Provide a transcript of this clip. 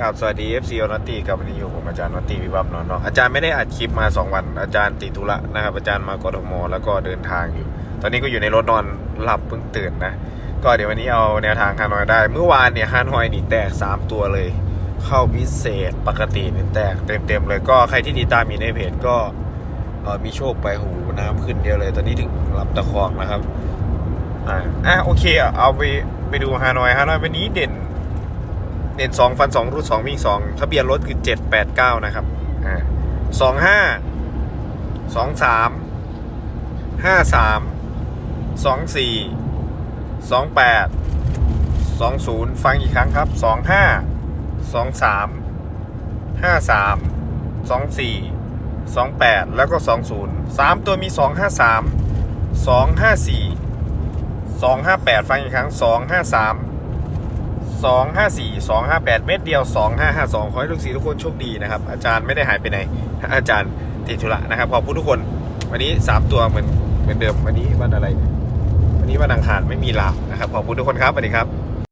กราบสวัสดี FC อนตตีกับวันนี้อยู่ผมอาจารย์นตตีวิบับนอนเนาะอาจารย์ไม่ได้อัดคลิปมา 2 วัน อาจารย์ติดธุระนะครับอาจารย์มากทมแล้วก็เดินทางอยู่ ตอนนี้ก็อยู่ในรถนอนหลับเพิ่งตื่นนะ ก็เดี๋ยววันนี้เอาแนวทางฮานอยได้ เมื่อวานเนี่ยฮานอยนี่แตก 3 ตัวเลย เข้าพิเศษปกติเนี่ยแตกเต็มๆเลยก็ใครที่ติดตามมีในเพจก็มีโชคไปหูน้ำขึ้นเดียวเลย ตอนนี้ถึงหลำตะคองนะครับอ่าโอเคอะเอาไปไปดูฮานอยฮานอยวันนี้เด่น เด่นสองฟันสองรูดสองวิ่งสองทะเบียนรถคือเจ็ดแปดเก้านะครับอ่าสองห้าสองสามห้าสามสองสี่สองแปดสองศูนย์ฟังอีกครั้งครับสองห้าสองสามห้าสามสองสี่สองแปดแล้วก็สองศูนย์สามตัวมีสองห้าสามสองห้าสี่สองห้าแปดฟังอีกครั้งสองห้าสาม สองห้าสี่สองห้าแปดเม็ดเดียวสองห้าห้าสองขอให้ลูกศิษย์ทุกคนโชคดีนะครับ อาจารย์ไม่ได้หายไปไหน อาจารย์ติดธุระนะครับ ขอบคุณทุกคน วันนี้สามตัวเหมือนเหมือนเดิม วันนี้วันอะไร วันนี้วันอังคารไม่มีลาบนะครับ ขอบคุณทุกคนครับ สวัสดีครับ